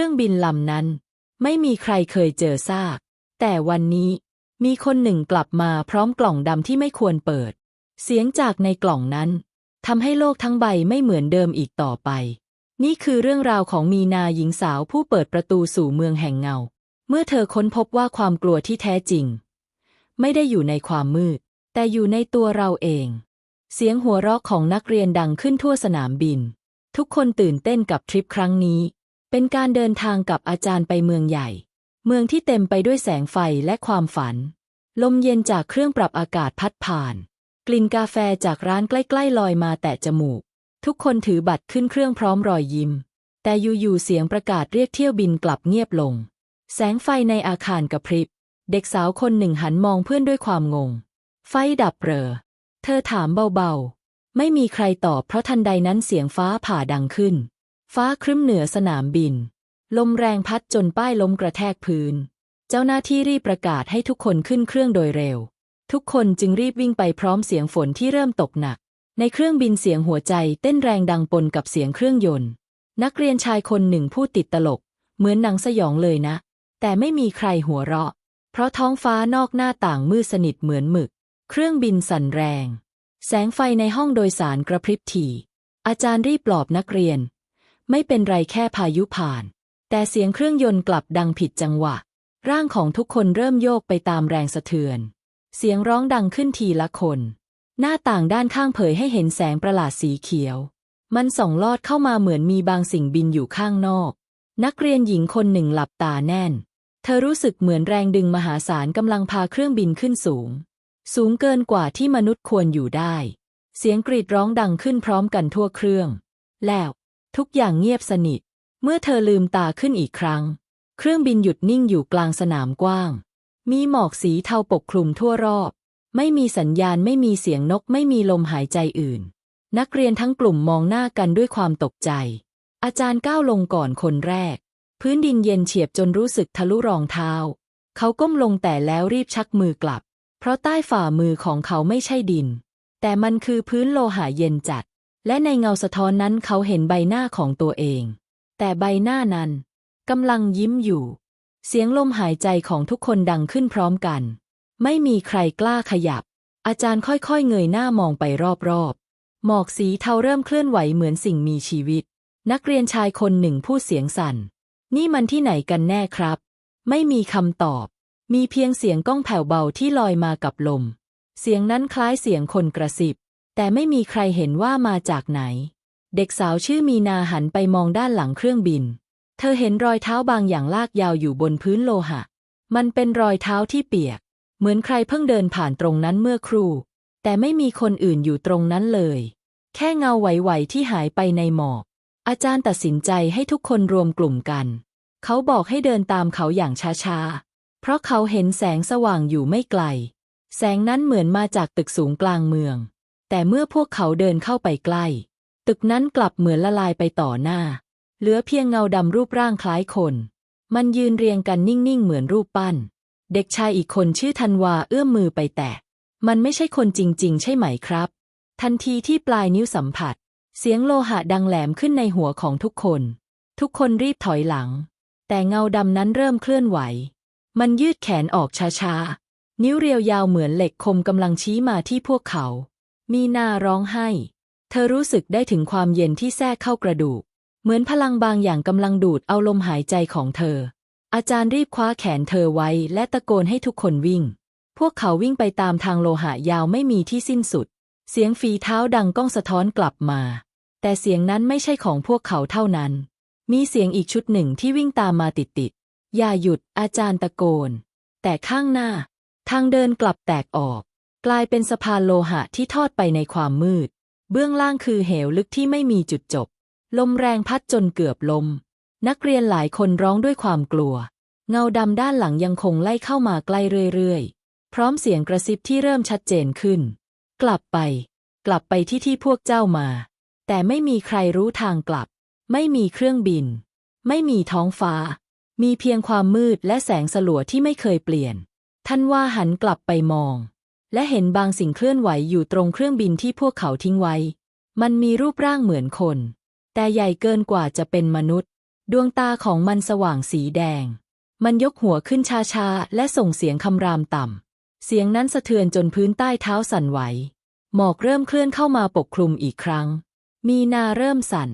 รื่องบินลำนั้น ไม่มีใครเคยเจอซาก แต่วันนี้มีคนหนึ่งกลับมาพร้อมกล่องดำที่ไม่ควรเปิด เสียงจากในกล่องนั้นทำให้โลกทั้งใบไม่เหมือนเดิมอีกต่อไป นี่คือเรื่องราวของมีนาหญิงสาวผู้เปิดประตูสู่เมืองแห่งเงา เมื่อเธอค้นพบว่าความกลัวที่แท้จริง ไม่ได้อยู่ในความมืด แต่อยู่ในตัวเราเอง เสียงหัวเราะของนักเรียนดังขึ้นทั่วสนามบิน ทุกคนตื่นเต้นกับทริปครั้งนี้ เป็นการเดินทางกับอาจารย์ไปเมืองใหญ่ เมืองที่เต็มไปด้วยแสงไฟและความฝัน ลมเย็นจากเครื่องปรับอากาศพัดผ่าน กลิ่นกาแฟจากร้านใกล้ๆลอยมาแตะจมูก ทุกคนถือบัตรขึ้นเครื่องพร้อมรอยยิ้ม แต่อยู่ๆเสียงประกาศเรียกเที่ยวบินกลับเงียบลง แสงไฟในอาคารกระพริบ เด็กสาวคนหนึ่งหันมองเพื่อนด้วยความงง ไฟดับเรอ เธอถามเบาๆ ไม่มีใครตอบเพราะทันใดนั้นเสียงฟ้าผ่าดังขึ้น ฟ้าครึ้มเหนือสนามบิน ลมแรงพัดจนป้ายล้มกระแทกพื้น เจ้าหน้าที่รีบประกาศให้ทุกคนขึ้นเครื่องโดยเร็ว ทุกคนจึงรีบวิ่งไปพร้อมเสียงฝนที่เริ่มตกหนัก ในเครื่องบินเสียงหัวใจเต้นแรงดังปนกับเสียงเครื่องยนต์ นักเรียนชายคนหนึ่งพูดติดตลก เหมือนหนังสยองเลยนะ แต่ไม่มีใครหัวเราะ เพราะท้องฟ้านอกหน้าต่างมืดสนิทเหมือนหมึก เครื่องบินสั่นแรง แสงไฟในห้องโดยสารกระพริบถี่อาจารย์รีบปลอบนักเรียน ไม่เป็นไรแค่พายุผ่าน แต่เสียงเครื่องยนต์กลับดังผิดจังหวะ ร่างของทุกคนเริ่มโยกไปตามแรงสะเทือน เสียงร้องดังขึ้นทีละคน หน้าต่างด้านข้างเผยให้เห็นแสงประหลาดสีเขียว มันส่องลอดเข้ามาเหมือนมีบางสิ่งบินอยู่ข้างนอก นักเรียนหญิงคนหนึ่งหลับตาแน่น เธอรู้สึกเหมือนแรงดึงมหาศาลกำลังพาเครื่องบินขึ้นสูง สูงเกินกว่าที่มนุษย์ควรอยู่ได้ เสียงกรีดร้องดังขึ้นพร้อมกันทั่วเครื่อง แล้ว ทุกอย่างเงียบสนิท เมื่อเธอลืมตาขึ้นอีกครั้ง เครื่องบินหยุดนิ่งอยู่กลางสนามกว้าง มีหมอกสีเทาปกคลุมทั่วรอบ ไม่มีสัญญาณไม่มีเสียงนกไม่มีลมหายใจอื่น นักเรียนทั้งกลุ่มมองหน้ากันด้วยความตกใจ อาจารย์ก้าวลงก่อนคนแรก พื้นดินเย็นเฉียบจนรู้สึกทะลุรองเท้า เขาก้มลงแต่แล้วรีบชักมือกลับ เพราะใต้ฝ่ามือของเขาไม่ใช่ดิน แต่มันคือพื้นโลหะเย็นจัด และในเงาสะท้อนนั้นเขาเห็นใบหน้าของตัวเอง แต่ใบหน้านั้นกำลังยิ้มอยู่ เสียงลมหายใจของทุกคนดังขึ้นพร้อมกัน ไม่มีใครกล้าขยับ อาจารย์ค่อยๆ เงยหน้ามองไปรอบๆ หมอกสีเทาเริ่มเคลื่อนไหวเหมือนสิ่งมีชีวิต นักเรียนชายคนหนึ่งพูดเสียงสั่น นี่มันที่ไหนกันแน่ครับ ไม่มีคำตอบ มีเพียงเสียงก้องแผ่วเบาที่ลอยมากับลม เสียงนั้นคล้ายเสียงคนกระซิบ แต่ไม่มีใครเห็นว่ามาจากไหน เด็กสาวชื่อมีนาหันไปมองด้านหลังเครื่องบิน เธอเห็นรอยเท้าบางอย่างลากยาวอยู่บนพื้นโลหะ มันเป็นรอยเท้าที่เปียก เหมือนใครเพิ่งเดินผ่านตรงนั้นเมื่อครู่ แต่ไม่มีคนอื่นอยู่ตรงนั้นเลย แค่เงาไหวๆที่หายไปในหมอกอาจารย์ตัดสินใจให้ทุกคนรวมกลุ่มกัน เขาบอกให้เดินตามเขาอย่างช้าๆ เพราะเขาเห็นแสงสว่างอยู่ไม่ไกล แสงนั้นเหมือนมาจากตึกสูงกลางเมือง แต่เมื่อพวกเขาเดินเข้าไปใกล้ ตึกนั้นกลับเหมือนละลายไปต่อหน้า เหลือเพียงเงาดำรูปร่างคล้ายคน มันยืนเรียงกันนิ่งๆ เหมือนรูปปั้น เด็กชายอีกคนชื่อธันวาเอื้อมมือไปแตะ มันไม่ใช่คนจริง ๆ ใช่ไหมครับ ทันทีที่ปลายนิ้วสัมผัส เสียงโลหะดังแหลมขึ้นในหัวของทุกคน ทุกคนรีบถอยหลัง แต่เงาดำนั้นเริ่มเคลื่อนไหว มันยืดแขนออกช้าๆ นิ้วเรียวยาวเหมือนเหล็กคมกำลังชี้มาที่พวกเขา มีนาร้องไห้ เธอรู้สึกได้ถึงความเย็นที่แทรกเข้ากระดูก เหมือนพลังบางอย่างกำลังดูดเอาลมหายใจของเธอ อาจารย์รีบคว้าแขนเธอไว้และตะโกนให้ทุกคนวิ่ง พวกเขาวิ่งไปตามทางโลหะยาวไม่มีที่สิ้นสุด เสียงฝีเท้าดังก้องสะท้อนกลับมา แต่เสียงนั้นไม่ใช่ของพวกเขาเท่านั้น มีเสียงอีกชุดหนึ่งที่วิ่งตามมาติดๆอย่าหยุดอาจารย์ตะโกน แต่ข้างหน้า ทางเดินกลับแตกออก กลายเป็นสะพานโลหะที่ทอดไปในความมืด เบื้องล่างคือเหวลึกที่ไม่มีจุดจบ ลมแรงพัดจนเกือบลม นักเรียนหลายคนร้องด้วยความกลัว เงาดำด้านหลังยังคงไล่เข้ามาใกล้เรื่อยๆ พร้อมเสียงกระซิบที่เริ่มชัดเจนขึ้น กลับไป กลับไปที่ที่พวกเจ้ามา แต่ไม่มีใครรู้ทางกลับ ไม่มีเครื่องบิน ไม่มีท้องฟ้า มีเพียงความมืดและแสงสลัวที่ไม่เคยเปลี่ยน ท่านว่าหันกลับไปมอง และเห็นบางสิ่งเคลื่อนไหวอยู่ตรงเครื่องบินที่พวกเขาทิ้งไว้ มันมีรูปร่างเหมือนคน แต่ใหญ่เกินกว่าจะเป็นมนุษย์ ดวงตาของมันสว่างสีแดง มันยกหัวขึ้นช้าๆ และส่งเสียงคำรามต่ำ เสียงนั้นสะเทือนจนพื้นใต้เท้าสั่นไหว หมอกเริ่มเคลื่อนเข้ามาปกคลุมอีกครั้ง มีนาเริ่มสั่น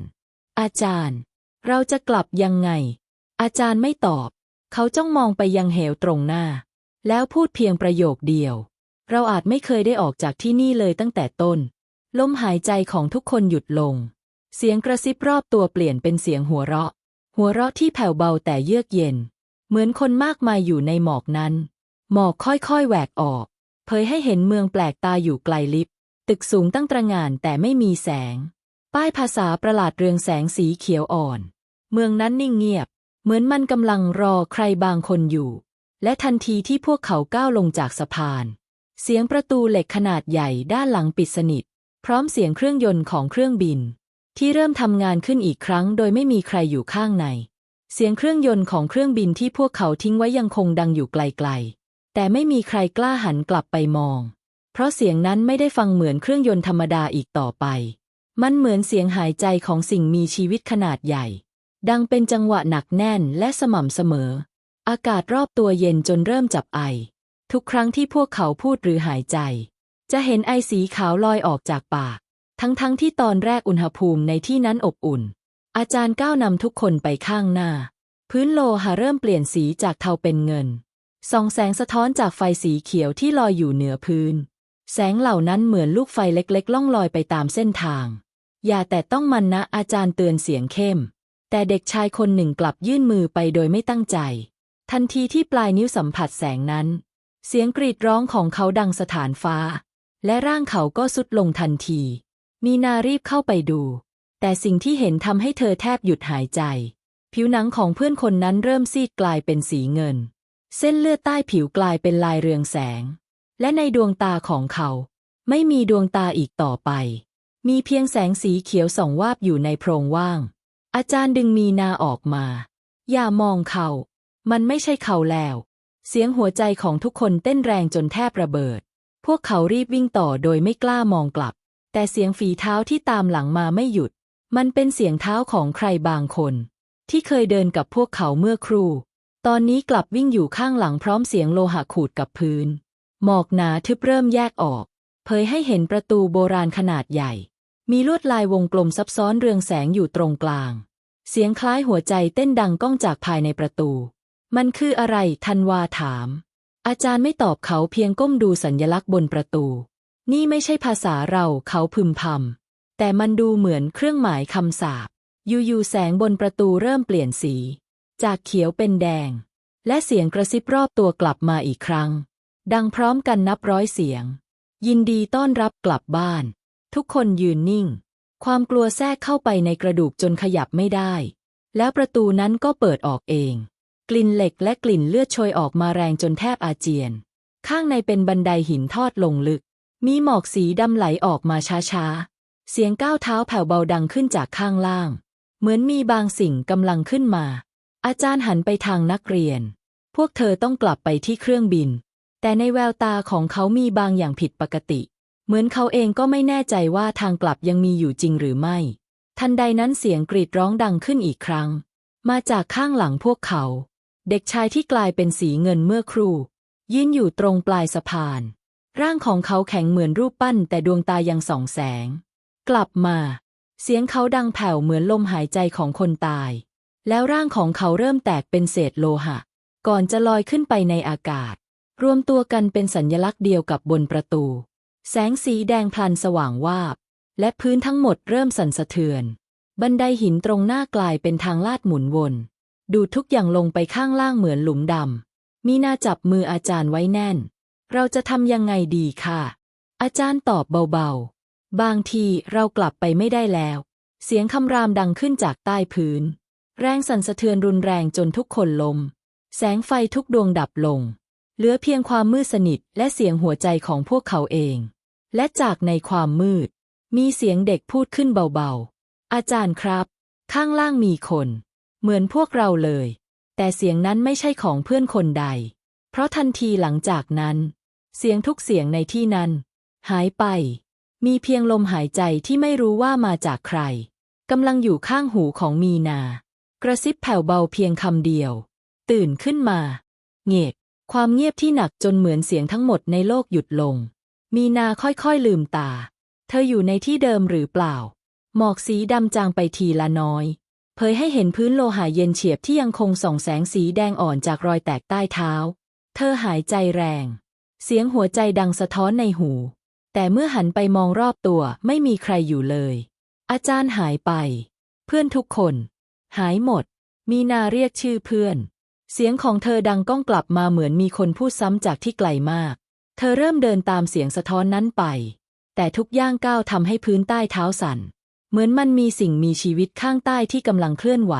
อาจารย์ เราจะกลับยังไง อาจารย์ไม่ตอบ เขาจ้องมองไปยังเหวตรงหน้า แล้วพูดเพียงประโยคเดียว เราอาจไม่เคยได้ออกจากที่นี่เลยตั้งแต่ต้น ลมหายใจของทุกคนหยุดลง เสียงกระซิบรอบตัวเปลี่ยนเป็นเสียงหัวเราะ หัวเราะที่แผ่วเบาแต่เยือกเย็น เหมือนคนมากมายอยู่ในหมอกนั้น หมอกค่อยๆแหวกออก เผยให้เห็นเมืองแปลกตาอยู่ไกลลิบ ตึกสูงตั้งตระหง่านแต่ไม่มีแสง ป้ายภาษาประหลาดเรืองแสงสีเขียวอ่อน เมืองนั้นนิ่งเงียบ เหมือนมันกำลังรอใครบางคนอยู่ และทันทีที่พวกเขาก้าวลงจากสะพาน เสียงประตูเหล็กขนาดใหญ่ด้านหลังปิดสนิท พร้อมเสียงเครื่องยนต์ของเครื่องบิน ที่เริ่มทำงานขึ้นอีกครั้ง โดยไม่มีใครอยู่ข้างใน เสียงเครื่องยนต์ของเครื่องบินที่พวกเขาทิ้งไว้ยังคงดังอยู่ไกลๆ แต่ไม่มีใครกล้าหันกลับไปมอง เพราะเสียงนั้นไม่ได้ฟังเหมือนเครื่องยนต์ธรรมดาอีกต่อไป มันเหมือนเสียงหายใจของสิ่งมีชีวิตขนาดใหญ่ ดังเป็นจังหวะหนักแน่นและสม่ำเสมอ อากาศรอบตัวเย็นจนเริ่มจับไอ ทุกครั้งที่พวกเขาพูดหรือหายใจ จะเห็นไอสีขาวลอยออกจากปาก ทั้งๆทที่ตอนแรกอุณหภูมิในที่นั้นอบอุ่น อาจารย์ก้าวนำทุกคนไปข้างหน้า พื้นโลหะเริ่มเปลี่ยนสีจากเทาเป็นเงินส่องแสงสะท้อนจากไฟสีเขียวที่ลอยอยู่เหนือพื้น แสงเหล่านั้นเหมือนลูกไฟเล็กๆ ล่องลอยไปตามเส้นทาง อย่าแต่ต้องมันนะอาจารย์เตือนเสียงเข้ม แต่เด็กชายคนหนึ่งกลับยื่นมือไปโดยไม่ตั้งใจ ทันทีที่ปลายนิ้วสัมผัสแสงนั้น เสียงกรีดร้องของเขาดังสถานฟ้า และร่างเขาก็สุดลงทันที มีนารีบเข้าไปดู แต่สิ่งที่เห็นทำให้เธอแทบหยุดหายใจ ผิวหนังของเพื่อนคนนั้นเริ่มซีดกลายเป็นสีเงิน เส้นเลือดใต้ผิวกลายเป็นลายเรืองแสง และในดวงตาของเขา ไม่มีดวงตาอีกต่อไป มีเพียงแสงสีเขียวส่องวาบอยู่ในโพรงว่าง อาจารย์ดึงมีนาออกมา อย่ามองเขา มันไม่ใช่เขาแล้ว เสียงหัวใจของทุกคนเต้นแรงจนแทบระเบิด พวกเขารีบวิ่งต่อโดยไม่กล้ามองกลับ แต่เสียงฝีเท้าที่ตามหลังมาไม่หยุด มันเป็นเสียงเท้าของใครบางคน ที่เคยเดินกับพวกเขาเมื่อครู่ ตอนนี้กลับวิ่งอยู่ข้างหลังพร้อมเสียงโลหะขูดกับพื้น หมอกหนาทึบเริ่มแยกออก เผยให้เห็นประตูโบราณขนาดใหญ่ มีลวดลายวงกลมซับซ้อนเรืองแสงอยู่ตรงกลาง เสียงคล้ายหัวใจเต้นดังก้องจากภายในประตู มันคืออะไรทันวาถาม อาจารย์ไม่ตอบเขาเพียงก้มดูสัญญลักษณ์บนประตู นี่ไม่ใช่ภาษาเราเขาพึมพำแต่มันดูเหมือนเครื่องหมายคำสาปอยู่ๆแสงบนประตูเริ่มเปลี่ยนสี จากเขียวเป็นแดง และเสียงกระซิบรอบตัวกลับมาอีกครั้ง ดังพร้อมกันนับร้อยเสียง ยินดีต้อนรับกลับบ้าน ทุกคนยืนนิ่ง ความกลัวแทรกเข้าไปในกระดูกจนขยับไม่ได้ แล้วประตูนั้นก็เปิดออกเอง กลิ่นเหล็กและกลิ่นเลือดโชยออกมาแรงจนแทบอาเจียน ข้างในเป็นบันไดหินทอดลงลึก มีหมอกสีดำไหลออกมาช้าๆ เสียงก้าวเท้าแผ่วเบาดังขึ้นจากข้างล่าง เหมือนมีบางสิ่งกำลังขึ้นมา อาจารย์หันไปทางนักเรียน พวกเธอต้องกลับไปที่เครื่องบิน แต่ในแววตาของเขามีบางอย่างผิดปกติ เหมือนเขาเองก็ไม่แน่ใจว่าทางกลับยังมีอยู่จริงหรือไม่ ทันใดนั้นเสียงกรีดร้องดังขึ้นอีกครั้ง มาจากข้างหลังพวกเขา เด็กชายที่กลายเป็นสีเงินเมื่อครู่ยืนอยู่ตรงปลายสะพาน ร่างของเขาแข็งเหมือนรูปปั้นแต่ดวงตายังส่องแสง กลับมา เสียงเขาดังแผ่วเหมือนลมหายใจของคนตาย แล้วร่างของเขาเริ่มแตกเป็นเศษโลหะ ก่อนจะลอยขึ้นไปในอากาศ รวมตัวกันเป็นสัญญลักษณ์เดียวกับบนประตู แสงสีแดงพลันสว่างวาบ และพื้นทั้งหมดเริ่มสั่นสะเทือน บันไดหินตรงหน้ากลายเป็นทางลาดหมุนวน ดูทุกอย่างลงไปข้างล่างเหมือนหลุมดำมีนาจับมืออาจารย์ไว้แน่น เราจะทำยังไงดีค่ะ อาจารย์ตอบเบาๆ บางทีเรากลับไปไม่ได้แล้ว เสียงคำรามดังขึ้นจากใต้พื้น แรงสั่นสะเทือนรุนแรงจนทุกคนลม แสงไฟทุกดวงดับลง เหลือเพียงความมืดสนิทและเสียงหัวใจของพวกเขาเอง และจากในความมืด มีเสียงเด็กพูดขึ้นเบาๆ อาจารย์ครับ ข้างล่างมีคน เหมือนพวกเราเลย แต่เสียงนั้นไม่ใช่ของเพื่อนคนใด เพราะทันทีหลังจากนั้น เสียงทุกเสียงในที่นั้น หายไป มีเพียงลมหายใจที่ไม่รู้ว่ามาจากใครกำลังอยู่ข้างหูของมีนา กระซิบแผ่วเบาเพียงคำเดียว ตื่นขึ้นมา เงกความเงียบที่หนักจนเหมือนเสียงทั้งหมดในโลกหยุดลง มีนาค่อยๆลืมตา เธออยู่ในที่เดิมหรือเปล่า หมอกสีดำจางไปทีละน้อย เผยให้เห็นพื้นโลหะเย็นเฉียบที่ยังคงส่องแสงสีแดงอ่อนจากรอยแตกใต้เท้า เธอหายใจแรง เสียงหัวใจดังสะท้อนในหู แต่เมื่อหันไปมองรอบตัวไม่มีใครอยู่เลย อาจารย์หายไป เพื่อนทุกคน หายหมด มีนาเรียกชื่อเพื่อน เสียงของเธอดังก้องกลับมาเหมือนมีคนพูดซ้ำจากที่ไกลมาก เธอเริ่มเดินตามเสียงสะท้อนนั้นไป แต่ทุกย่างก้าวทำให้พื้นใต้เท้าสั่น เหมือนมันมีสิ่งมีชีวิตข้างใต้ที่กำลังเคลื่อนไหว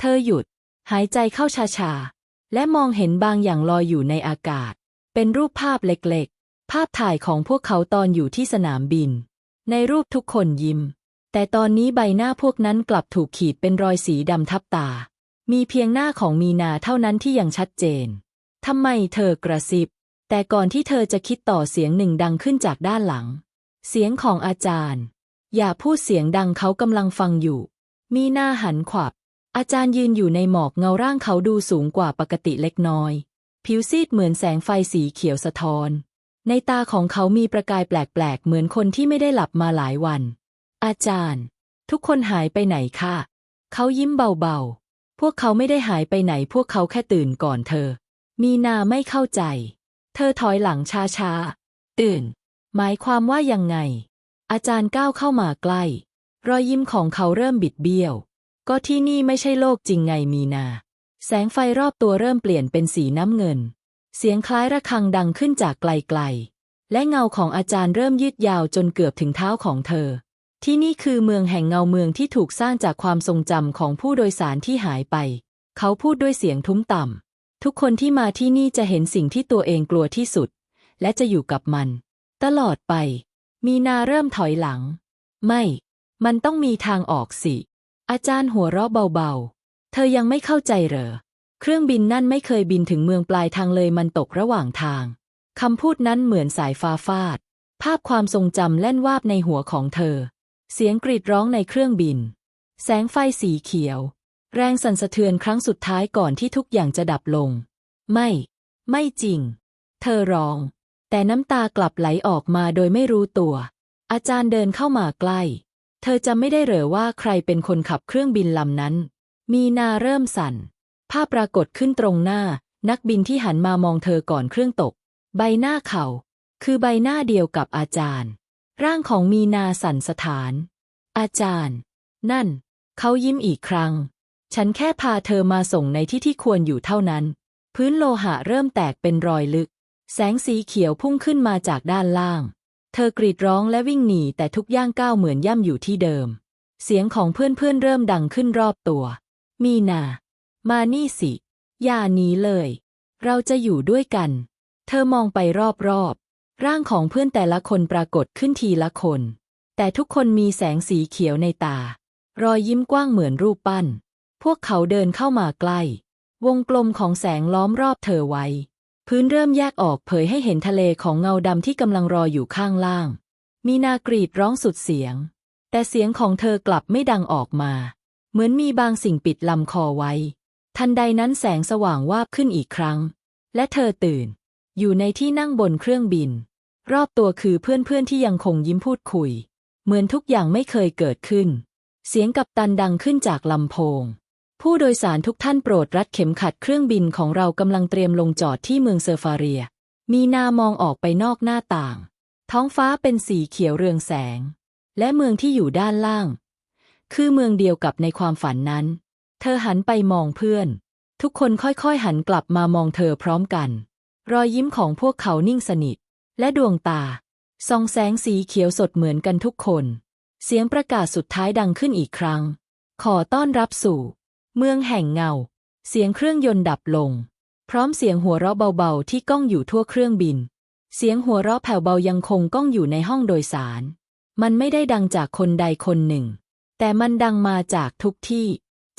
เธอหยุด หายใจเข้าช้าๆ และมองเห็นบางอย่างลอยอยู่ในอากาศ เป็นรูปภาพเล็กๆ ภาพถ่ายของพวกเขาตอนอยู่ที่สนามบิน ในรูปทุกคนยิ้ม แต่ตอนนี้ใบหน้าพวกนั้นกลับถูกขีดเป็นรอยสีดำทับตา มีเพียงหน้าของมีนาเท่านั้นที่ยังชัดเจน ทำไมเธอกระซิบ แต่ก่อนที่เธอจะคิดต่อเสียงหนึ่งดังขึ้นจากด้านหลัง เสียงของอาจารย์ อย่าพูดเสียงดังเขากำลังฟังอยู่ มีหน้าหันขวับ อาจารย์ยืนอยู่ในหมอกเงาร่างเขาดูสูงกว่าปกติเล็กน้อย ผิวซีดเหมือนแสงไฟสีเขียวสะท้อน ในตาของเขามีประกายแปลกๆ เหมือนคนที่ไม่ได้หลับมาหลายวัน อาจารย์ ทุกคนหายไปไหนคะเขายิ้มเบาๆ พวกเขาไม่ได้หายไปไหน พวกเขาแค่ตื่นก่อนเธอ มีนาไม่เข้าใจ เธอถอยหลังช้าๆ ตื่น หมายความว่ายังไง อาจารย์ก้าวเข้ามาใกล้ รอยยิ้มของเขาเริ่มบิดเบี้ยว ก็ที่นี่ไม่ใช่โลกจริงไงมีนา แสงไฟรอบตัวเริ่มเปลี่ยนเป็นสีน้ำเงิน เสียงคล้ายระฆังดังขึ้นจากไกลๆ และเงาของอาจารย์เริ่มยืดยาวจนเกือบถึงเท้าของเธอ ที่นี่คือเมืองแห่งเงาเมืองที่ถูกสร้างจากความทรงจำของผู้โดยสารที่หายไป เขาพูดด้วยเสียงทุ้มต่ำทุกคนที่มาที่นี่จะเห็นสิ่งที่ตัวเองกลัวที่สุด และจะอยู่กับมัน ตลอดไป มีนาเริ่มถอยหลัง ไม่ มันต้องมีทางออกสิ อาจารย์หัวเราะเบาๆ เธอยังไม่เข้าใจเหรอ เครื่องบินนั่นไม่เคยบินถึงเมืองปลายทางเลยมันตกระหว่างทาง คำพูดนั้นเหมือนสายฟ้าฟาด ภาพความทรงจำแล่นวาบในหัวของเธอ เสียงกรีดร้องในเครื่องบิน แสงไฟสีเขียว แรงสั่นสะเทือนครั้งสุดท้ายก่อนที่ทุกอย่างจะดับลง ไม่ ไม่จริง เธอร้อง แต่น้ำตากลับไหลออกมาโดยไม่รู้ตัว อาจารย์เดินเข้ามาใกล้ เธอจะไม่ได้เหรอว่าใครเป็นคนขับเครื่องบินลำนั้น มีนาเริ่มสั่น ภาพปรากฏขึ้นตรงหน้า นักบินที่หันมามองเธอก่อนเครื่องตก ใบหน้าเขา คือใบหน้าเดียวกับอาจารย์ ร่างของมีนาสั่นสถาน อาจารย์ นั่น เขายิ้มอีกครั้ง ฉันแค่พาเธอมาส่งในที่ที่ควรอยู่เท่านั้น พื้นโลหะเริ่มแตกเป็นรอยลึก แสงสีเขียวพุ่งขึ้นมาจากด้านล่าง เธอกรีดร้องและวิ่งหนีแต่ทุกย่างก้าวเหมือนย่ำอยู่ที่เดิม เสียงของเพื่อนๆเริ่มดังขึ้นรอบตัว มีนา มานี่สิ อย่าหนีเลย เราจะอยู่ด้วยกัน เธอมองไปรอบๆ ร่างของเพื่อนแต่ละคนปรากฏขึ้นทีละคน แต่ทุกคนมีแสงสีเขียวในตา รอยยิ้มกว้างเหมือนรูปปั้น พวกเขาเดินเข้ามาใกล้ วงกลมของแสงล้อมรอบเธอไว้ พื้นเริ่มแยกออกเผยให้เห็นทะเลของเงาดำที่กำลังรออยู่ข้างล่าง มีนากรีดร้องสุดเสียง แต่เสียงของเธอกลับไม่ดังออกมา เหมือนมีบางสิ่งปิดลำคอไว้ ทันใดนั้นแสงสว่างวาบขึ้นอีกครั้ง และเธอตื่น อยู่ในที่นั่งบนเครื่องบิน รอบตัวคือเพื่อนๆที่ยังคงยิ้มพูดคุย เหมือนทุกอย่างไม่เคยเกิดขึ้น เสียงกัปตันดังขึ้นจากลำโพง ผู้โดยสารทุกท่านโปรดรัดเข็มขัดเครื่องบินของเรากำลังเตรียมลงจอดที่เมืองเซอร์ฟาเรีย มีนามองออกไปนอกหน้าต่าง ท้องฟ้าเป็นสีเขียวเรืองแสง และเมืองที่อยู่ด้านล่าง คือเมืองเดียวกับในความฝันนั้น เธอหันไปมองเพื่อน ทุกคนค่อยๆหันกลับมามองเธอพร้อมกัน รอยยิ้มของพวกเขานิ่งสนิท และดวงตาส่องแสงสีเขียวสดเหมือนกันทุกคน เสียงประกาศสุดท้ายดังขึ้นอีกครั้ง ขอต้อนรับสู่ เมืองแห่งเงา เสียงเครื่องยนต์ดับลง พร้อมเสียงหัวเราะเบาๆ ที่ก้องอยู่ทั่วเครื่องบิน เสียงหัวเราะแผ่วเบายังคงก้องอยู่ในห้องโดยสาร มันไม่ได้ดังจากคนใดคนหนึ่ง แต่มันดังมาจากทุกที่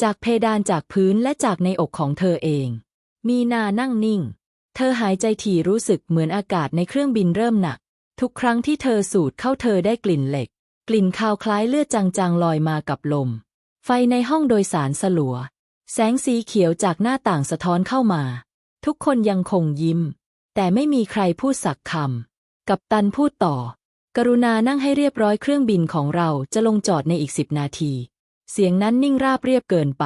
จากเพดานจากพื้นและจากในอกของเธอเอง มีนานั่งนิ่ง เธอหายใจถี่รู้สึกเหมือนอากาศในเครื่องบินเริ่มหนัก ทุกครั้งที่เธอสูดเข้าเธอได้กลิ่นเหล็ก กลิ่นคาวคล้ายเลือดจางๆลอยมากับลม ไฟในห้องโดยสารสลัว แสงสีเขียวจากหน้าต่างสะท้อนเข้ามา ทุกคนยังคงยิ้ม แต่ไม่มีใครพูดสักคำ กับตันพูดต่อ กรุณานั่งให้เรียบร้อยเครื่องบินของเราจะลงจอดในอีกสิบนาที เสียงนั้นนิ่งราบเรียบเกินไป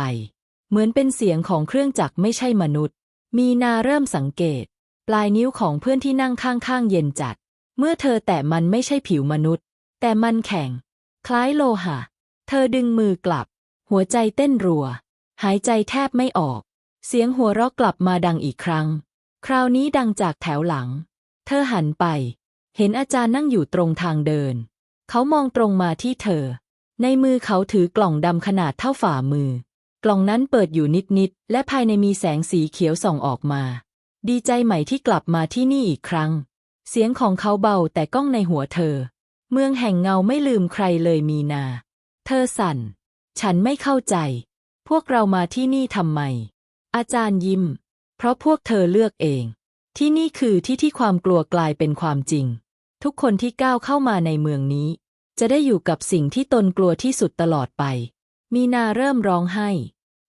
เหมือนเป็นเสียงของเครื่องจักรไม่ใช่มนุษย์ มีนาเริ่มสังเกต ปลายนิ้วของเพื่อนที่นั่งข้างๆเย็นจัด เมื่อเธอแตะมันไม่ใช่ผิวมนุษย์ แต่มันแข็ง คล้ายโลหะ เธอดึงมือกลับ หัวใจเต้นรัว หายใจแทบไม่ออก เสียงหัวเราะกลับมาดังอีกครั้ง คราวนี้ดังจากแถวหลัง เธอหันไป เห็นอาจารย์นั่งอยู่ตรงทางเดิน เขามองตรงมาที่เธอ ในมือเขาถือกล่องดำขนาดเท่าฝ่ามือ กล่องนั้นเปิดอยู่นิดๆและภายในมีแสงสีเขียวส่องออกมา ดีใจใหม่ที่กลับมาที่นี่อีกครั้ง เสียงของเขาเบาแต่ก้องในหัวเธอ เมืองแห่งเงาไม่ลืมใครเลยมีนา เธอสั่น ฉันไม่เข้าใจ พวกเรามาที่นี่ทำไม อาจารย์ยิ้ม เพราะพวกเธอเลือกเอง ที่นี่คือที่ที่ความกลัวกลายเป็นความจริง ทุกคนที่ก้าวเข้ามาในเมืองนี้ จะได้อยู่กับสิ่งที่ตนกลัวที่สุดตลอดไป มีนาเริ่มร้องไห้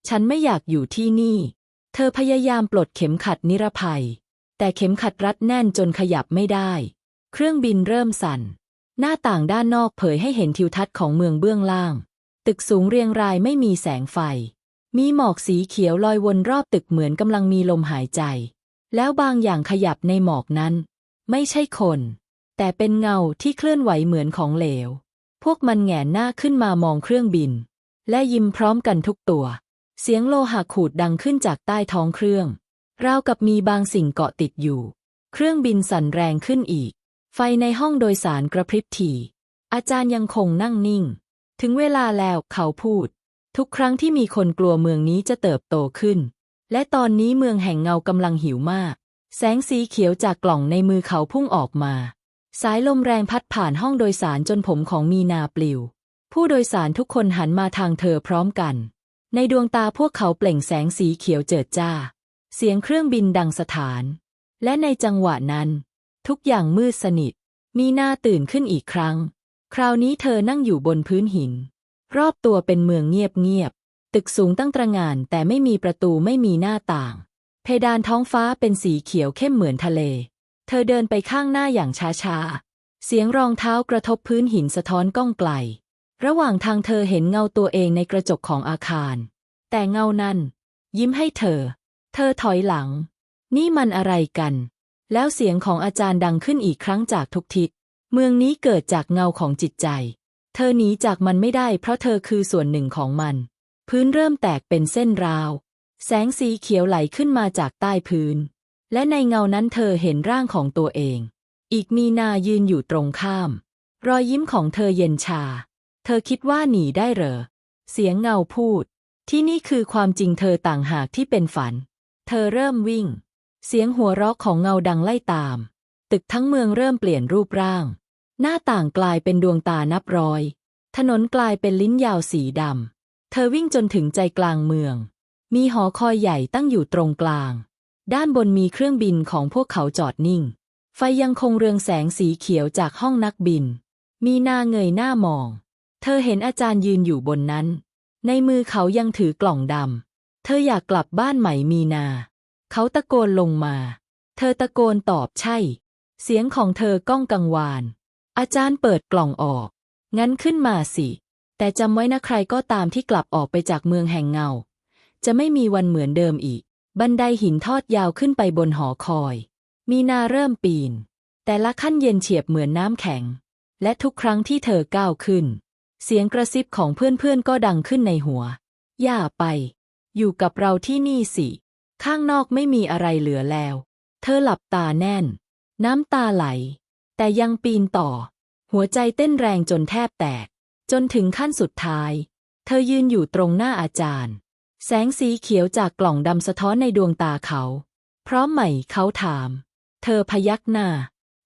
ฉันไม่อยากอยู่ที่นี่ เธอพยายามปลดเข็มขัดนิรภัย แต่เข็มขัดรัดแน่นจนขยับไม่ได้ เครื่องบินเริ่มสั่น หน้าต่างด้านนอกเผยให้เห็นทิวทัศน์ของเมืองเบื้องล่าง ตึกสูงเรียงรายไม่มีแสงไฟ มีหมอกสีเขียวลอยวนรอบตึกเหมือนกำลังมีลมหายใจ แล้วบางอย่างขยับในหมอกนั้น ไม่ใช่คน แต่เป็นเงาที่เคลื่อนไหวเหมือนของเหลว พวกมันแหงนหน้าขึ้นมามองเครื่องบิน และยิ้มพร้อมกันทุกตัว เสียงโลหะขูดดังขึ้นจากใต้ท้องเครื่อง ราวกับมีบางสิ่งเกาะติดอยู่ เครื่องบินสั่นแรงขึ้นอีก ไฟในห้องโดยสารกระพริบถี่อาจารย์ยังคงนั่งนิ่ง ถึงเวลาแล้วเขาพูด ทุกครั้งที่มีคนกลัวเมืองนี้จะเติบโตขึ้น และตอนนี้เมืองแห่งเงากำลังหิวมาก แสงสีเขียวจากกล่องในมือเขาพุ่งออกมา สายลมแรงพัดผ่านห้องโดยสารจนผมของมีนาปลิว ผู้โดยสารทุกคนหันมาทางเธอพร้อมกัน ในดวงตาพวกเขาเปล่งแสงสีเขียวเจิดจ้า เสียงเครื่องบินดังสถาน และในจังหวะนั้น ทุกอย่างมืดสนิท มีนาตื่นขึ้นอีกครั้ง คราวนี้เธอนั่งอยู่บนพื้นหิน รอบตัวเป็นเมืองเงียบๆ ตึกสูงตั้งตระหง่านแต่ไม่มีประตูไม่มีหน้าต่าง เพดานท้องฟ้าเป็นสีเขียวเข้มเหมือนทะเล เธอเดินไปข้างหน้าอย่างช้าๆ เสียงรองเท้ากระทบพื้นหินสะท้อนก้องไกล ระหว่างทางเธอเห็นเงาตัวเองในกระจกของอาคาร แต่เงานั้น ยิ้มให้เธอ เธอถอยหลัง นี่มันอะไรกัน แล้วเสียงของอาจารย์ดังขึ้นอีกครั้งจากทุกทิศ เมืองนี้เกิดจากเงาของจิตใจ เธอหนีจากมันไม่ได้เพราะเธอคือส่วนหนึ่งของมัน พื้นเริ่มแตกเป็นเส้นราว แสงสีเขียวไหลขึ้นมาจากใต้พื้น และในเงานั้นเธอเห็นร่างของตัวเอง อีกมีนายืนอยู่ตรงข้าม รอยยิ้มของเธอเย็นชา เธอคิดว่าหนีได้เหรอ เสียงเงาพูด ที่นี่คือความจริงเธอต่างหากที่เป็นฝัน เธอเริ่มวิ่ง เสียงหัวเราะของเงาดังไล่ตาม ตึกทั้งเมืองเริ่มเปลี่ยนรูปร่าง หน้าต่างกลายเป็นดวงตานับร้อย ถนนกลายเป็นลิ้นยาวสีดำ เธอวิ่งจนถึงใจกลางเมือง มีหอคอยใหญ่ตั้งอยู่ตรงกลาง ด้านบนมีเครื่องบินของพวกเขาจอดนิ่ง ไฟยังคงเรืองแสงสีเขียวจากห้องนักบิน มีนาเงยหน้ามอง เธอเห็นอาจารย์ยืนอยู่บนนั้น ในมือเขายังถือกล่องดำ เธออยากกลับบ้านไหม่มีนา เขาตะโกนลงมา เธอตะโกนตอบใช่ เสียงของเธอก้องกังวาน อาจารย์เปิดกล่องออก งั้นขึ้นมาสิ แต่จำไว้นะใครก็ตามที่กลับออกไปจากเมืองแห่งเงา จะไม่มีวันเหมือนเดิมอีก บันไดหินทอดยาวขึ้นไปบนหอคอย มีนาเริ่มปีน แต่ละขั้นเย็นเฉียบเหมือนน้ำแข็ง และทุกครั้งที่เธอก้าวขึ้น เสียงกระซิบของเพื่อนๆก็ดังขึ้นในหัว อย่าไป อยู่กับเราที่นี่สิ ข้างนอกไม่มีอะไรเหลือแล้ว เธอหลับตาแน่น น้ำตาไหล แต่ยังปีนต่อ หัวใจเต้นแรงจนแทบแตก จนถึงขั้นสุดท้าย เธอยืนอยู่ตรงหน้าอาจารย์ แสงสีเขียวจากกล่องดำสะท้อนในดวงตาเขา พร้อมไหมเขาถาม เธอพยักหน้า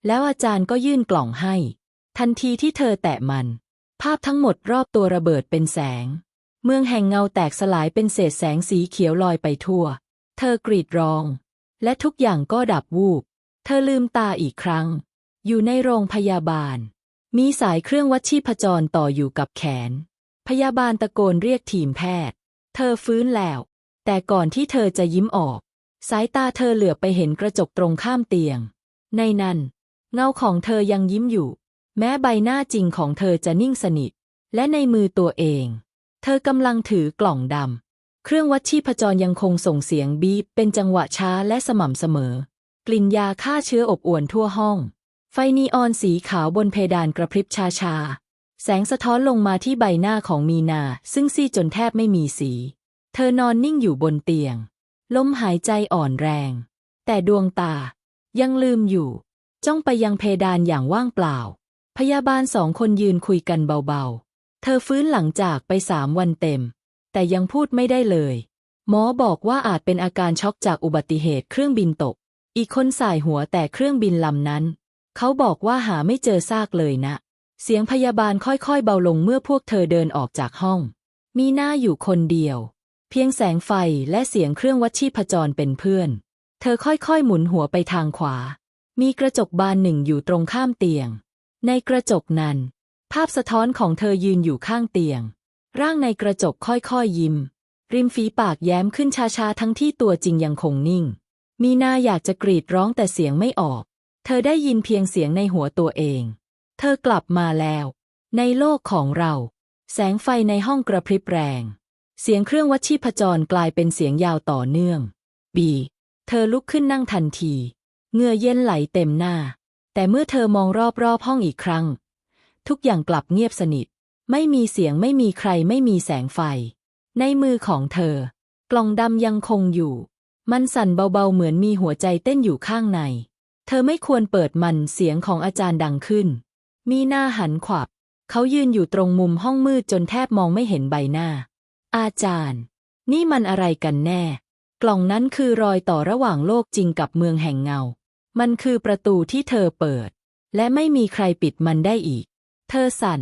แล้วอาจารย์ก็ยื่นกล่องให้ ทันทีที่เธอแตะมัน ภาพทั้งหมดรอบตัวระเบิดเป็นแสง เมืองแห่งเงาแตกสลายเป็นเศษแสงสีเขียวลอยไปทั่ว เธอกรีดร้อง และทุกอย่างก็ดับวูบ เธอลืมตาอีกครั้ง อยู่ในโรงพยาบาล มีสายเครื่องวัดชีพจรต่ออยู่กับแขน พยาบาลตะโกนเรียกทีมแพทย์ เธอฟื้นแล้ว แต่ก่อนที่เธอจะยิ้มออก สายตาเธอเหลือบไปเห็นกระจกตรงข้ามเตียง ในนั้น เงาของเธอยังยิ้มอยู่ แม้ใบหน้าจริงของเธอจะนิ่งสนิท และในมือตัวเอง เธอกำลังถือกล่องดำเครื่องวัดชีพจรยังคงส่งเสียงบีบเป็นจังหวะช้าและสม่ำเสมอ กลิ่นยาฆ่าเชื้ออบอวนทั่วห้อง ไฟนีออนสีขาวบนเพดานกระพริบชาชาๆแสงสะท้อนลงมาที่ใบหน้าของมีนา ซึ่งซีดจนแทบไม่มีสี เธอนอนนิ่งอยู่บนเตียง ลมหายใจอ่อนแรง แต่ดวงตา ยังลืมอยู่ จ้องไปยังเพดานอย่างว่างเปล่า พยาบาลสองคนยืนคุยกันเบาๆ เธอฟื้นหลังจากไปสามวันเต็ม แต่ยังพูดไม่ได้เลย หมอบอกว่าอาจเป็นอาการช็อกจากอุบัติเหตุเครื่องบินตก อีกคนสายหัวแต่เครื่องบินลำนั้น เขาบอกว่าหาไม่เจอซากเลยนะ เสียงพยาบาลค่อยๆ เบาลงเมื่อพวกเธอเดินออกจากห้อง มีหน้าอยู่คนเดียว เพียงแสงไฟและเสียงเครื่องวัดชีพจรเป็นเพื่อน เธอค่อยๆ หมุนหัวไปทางขวา มีกระจกบานหนึ่งอยู่ตรงข้ามเตียง ในกระจกนั้น ภาพสะท้อนของเธอยืนอยู่ข้างเตียง ร่างในกระจกค่อยๆ ยิ้ม ริมฝีปากแย้มขึ้นช้าๆ ทั้งที่ตัวจริงยังคงนิ่ง มีนาอยากจะกรีดร้องแต่เสียงไม่ออก เธอได้ยินเพียงเสียงในหัวตัวเอง เธอกลับมาแล้ว ในโลกของเรา แสงไฟในห้องกระพริบแรง เสียงเครื่องวัดชีพจรกลายเป็นเสียงยาวต่อเนื่อง บี เธอลุกขึ้นนั่งทันทีเงื่อเย็นไหลเต็มหน้า แต่เมื่อเธอมองรอบๆห้องอีกครั้ง ทุกอย่างกลับเงียบสนิท ไม่มีเสียงไม่มีใครไม่มีแสงไฟ ในมือของเธอ กล่องดำยังคงอยู่ มันสั่นเบาๆเหมือนมีหัวใจเต้นอยู่ข้างใน เธอไม่ควรเปิดมันเสียงของอาจารย์ดังขึ้น มีหน้าหันขวับ เขายืนอยู่ตรงมุมห้องมืดจนแทบมองไม่เห็นใบหน้า อาจารย์ นี่มันอะไรกันแน่ กล่องนั้นคือรอยต่อระหว่างโลกจริงกับเมืองแห่งเงา มันคือประตูที่เธอเปิด และไม่มีใครปิดมันได้อีก เธอสั่น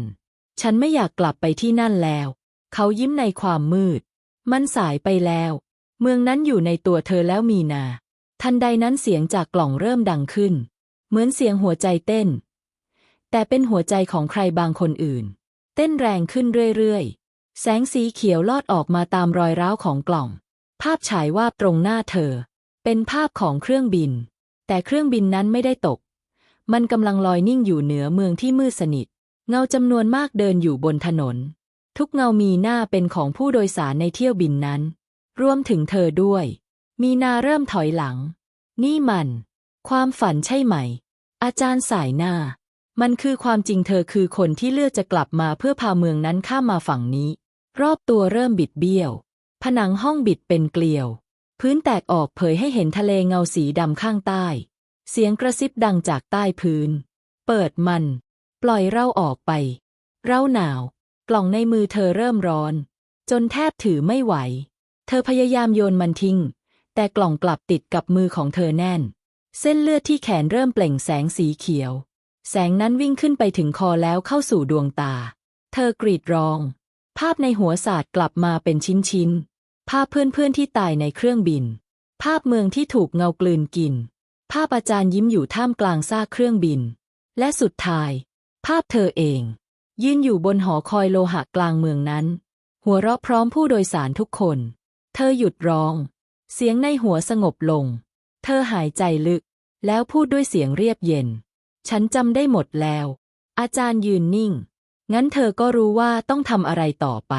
ฉันไม่อยากกลับไปที่นั่นแล้ว เขายิ้มในความมืด มันสายไปแล้ว เมืองนั้นอยู่ในตัวเธอแล้วมีนา ทันใดนั้นเสียงจากกล่องเริ่มดังขึ้น เหมือนเสียงหัวใจเต้น แต่เป็นหัวใจของใครบางคนอื่น เต้นแรงขึ้นเรื่อยๆ แสงสีเขียวลอดออกมาตามรอยร้าวของกล่อง ภาพฉายวาบตรงหน้าเธอ เป็นภาพของเครื่องบิน แต่เครื่องบินนั้นไม่ได้ตก มันกำลังลอยนิ่งอยู่เหนือเมืองที่มืดสนิท เงาจำนวนมากเดินอยู่บนถนน ทุกเงามีหน้าเป็นของผู้โดยสารในเที่ยวบินนั้น รวมถึงเธอด้วย มีนาเริ่มถอยหลัง นี่มัน ความฝันใช่ไหม อาจารย์สายหน้า มันคือความจริงเธอคือคนที่เลือกจะกลับมาเพื่อพาเมืองนั้นข้ามมาฝั่งนี้ รอบตัวเริ่มบิดเบี้ยว ผนังห้องบิดเป็นเกลียว พื้นแตกออกเผยให้เห็นทะเลเงาสีดำข้างใต้ เสียงกระซิบดังจากใต้พื้น เปิดมัน ปล่อยเราออกไป เราหนาว กล่องในมือเธอเริ่มร้อน จนแทบถือไม่ไหว เธอพยายามโยนมันทิ้ง แต่กล่องกลับติดกับมือของเธอแน่น เส้นเลือดที่แขนเริ่มเปล่งแสงสีเขียว แสงนั้นวิ่งขึ้นไปถึงคอแล้วเข้าสู่ดวงตา เธอกรีดร้อง ภาพในหัวศาสตร์กลับมาเป็นชิ้นๆ ภาพเพื่อนๆที่ตายในเครื่องบิน ภาพเมืองที่ถูกเงากลืนกิน ภาพอาจารย์ยิ้มอยู่ท่ามกลางซากเครื่องบิน และสุดท้าย ภาพเธอเอง ยืนอยู่บนหอคอยโลหะกลางเมืองนั้น หัวเราะพร้อมผู้โดยสารทุกคน เธอหยุดร้อง เสียงในหัวสงบลง เธอหายใจลึก แล้วพูดด้วยเสียงเรียบเย็น ฉันจำได้หมดแล้ว อาจารย์ยืนนิ่ง งั้นเธอก็รู้ว่าต้องทำอะไรต่อไป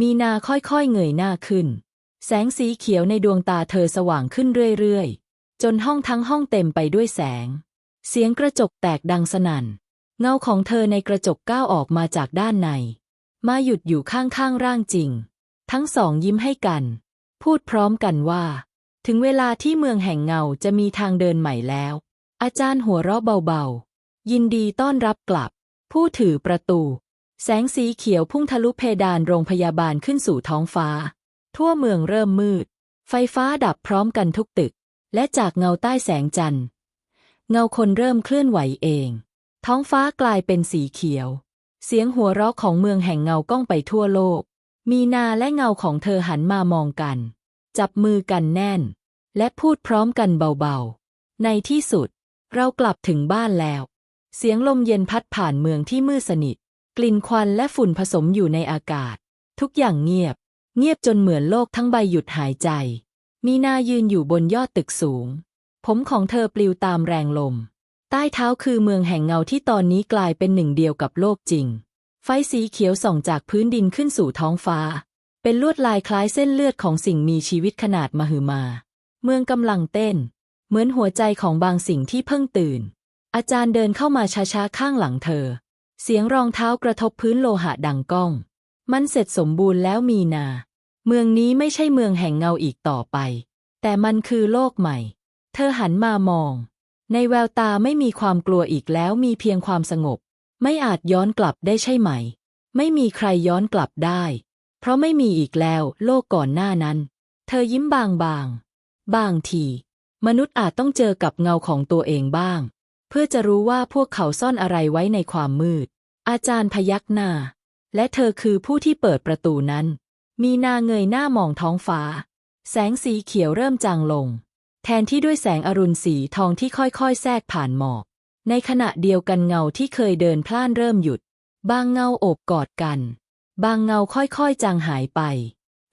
มีนาค่อยๆเงยหน้าขึ้น แสงสีเขียวในดวงตาเธอสว่างขึ้นเรื่อยๆ จนห้องทั้งห้องเต็มไปด้วยแสง เสียงกระจกแตกดังสนั่น เงาของเธอในกระจกก้าวออกมาจากด้านใน มาหยุดอยู่ข้างๆร่างจริง ทั้งสองยิ้มให้กัน พูดพร้อมกันว่า ถึงเวลาที่เมืองแห่งเงาจะมีทางเดินใหม่แล้ว อาจารย์หัวเราะเบาๆ ยินดีต้อนรับกลับ ผู้ถือประตู แสงสีเขียวพุ่งทะลุเพดานโรงพยาบาลขึ้นสู่ท้องฟ้า ทั่วเมืองเริ่มมืด ไฟฟ้าดับพร้อมกันทุกตึก และจากเงาใต้แสงจันทร์ เงาคนเริ่มเคลื่อนไหวเอง ท้องฟ้ากลายเป็นสีเขียว เสียงหัวเราะของเมืองแห่งเงาก้องไปทั่วโลก มีนาและเงาของเธอหันมามองกัน จับมือกันแน่น และพูดพร้อมกันเบาๆ ในที่สุด เรากลับถึงบ้านแล้ว เสียงลมเย็นพัดผ่านเมืองที่มืดสนิท กลิ่นควันและฝุ่นผสมอยู่ในอากาศ ทุกอย่างเงียบ เงียบจนเหมือนโลกทั้งใบหยุดหายใจ มีนายืนอยู่บนยอดตึกสูง ผมของเธอปลิวตามแรงลม ใต้เท้าคือเมืองแห่งเงาที่ตอนนี้กลายเป็นหนึ่งเดียวกับโลกจริง ไฟสีเขียวส่องจากพื้นดินขึ้นสู่ท้องฟ้า เป็นลวดลายคล้ายเส้นเลือดของสิ่งมีชีวิตขนาดมหึมา เมืองกำลังเต้น เหมือนหัวใจของบางสิ่งที่เพิ่งตื่น อาจารย์เดินเข้ามาช้าๆข้างหลังเธอ เสียงรองเท้ากระทบพื้นโลหะดังก้อง มันเสร็จสมบูรณ์แล้วมีนา เมืองนี้ไม่ใช่เมืองแห่งเงาอีกต่อไป แต่มันคือโลกใหม่ เธอหันมามอง ในแววตาไม่มีความกลัวอีกแล้วมีเพียงความสงบ ไม่อาจย้อนกลับได้ใช่ไหม ไม่มีใครย้อนกลับได้ เพราะไม่มีอีกแล้วโลกก่อนหน้านั้น เธอยิ้มบางบางๆบางที มนุษย์อาจต้องเจอกับเงาของตัวเองบ้าง เพื่อจะรู้ว่าพวกเขาซ่อนอะไรไว้ในความมืด อาจารย์พยักหน้า และเธอคือผู้ที่เปิดประตูนั้น มีนาเงยหน้ามองท้องฟ้า แสงสีเขียวเริ่มจางลง แทนที่ด้วยแสงอรุณสีทองที่ค่อยๆ แทรกผ่านหมอก ในขณะเดียวกันเงาที่เคยเดินพล่านเริ่มหยุด บางเงาโอบกอดกัน บางเงาค่อยๆจางหายไป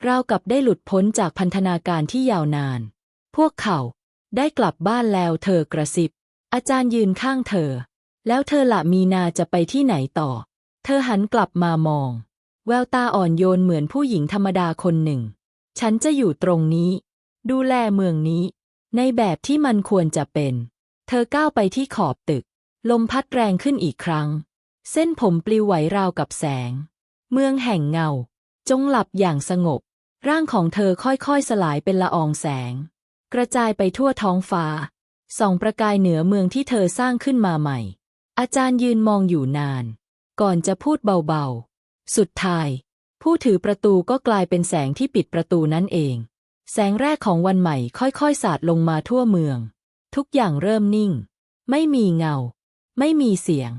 ราวกับได้หลุดพ้นจากพันธนาการที่ยาวนาน พวกเขาได้กลับบ้านแล้วเธอกระซิบ อาจารย์ยืนข้างเธอ แล้วเธอละมีนาจะไปที่ไหนต่อ เธอหันกลับมามอง แววตาอ่อนโยนเหมือนผู้หญิงธรรมดาคนหนึ่ง ฉันจะอยู่ตรงนี้ ดูแลเมืองนี้ ในแบบที่มันควรจะเป็น เธอก้าวไปที่ขอบตึก ลมพัดแรงขึ้นอีกครั้ง เส้นผมปลิวไหวราวกับแสง เมืองแห่งเงา จงหลับอย่างสงบ ร่างของเธอค่อยๆสลายเป็นละอองแสง กระจายไปทั่วท้องฟ้า ส่องประกายเหนือเมืองที่เธอสร้างขึ้นมาใหม่ อาจารย์ยืนมองอยู่นาน ก่อนจะพูดเบาๆ สุดท้าย ผู้ถือประตูก็กลายเป็นแสงที่ปิดประตูนั่นเอง แสงแรกของวันใหม่ค่อยๆสาดลงมาทั่วเมือง ทุกอย่างเริ่มนิ่ง ไม่มีเงา ไม่มีเสียง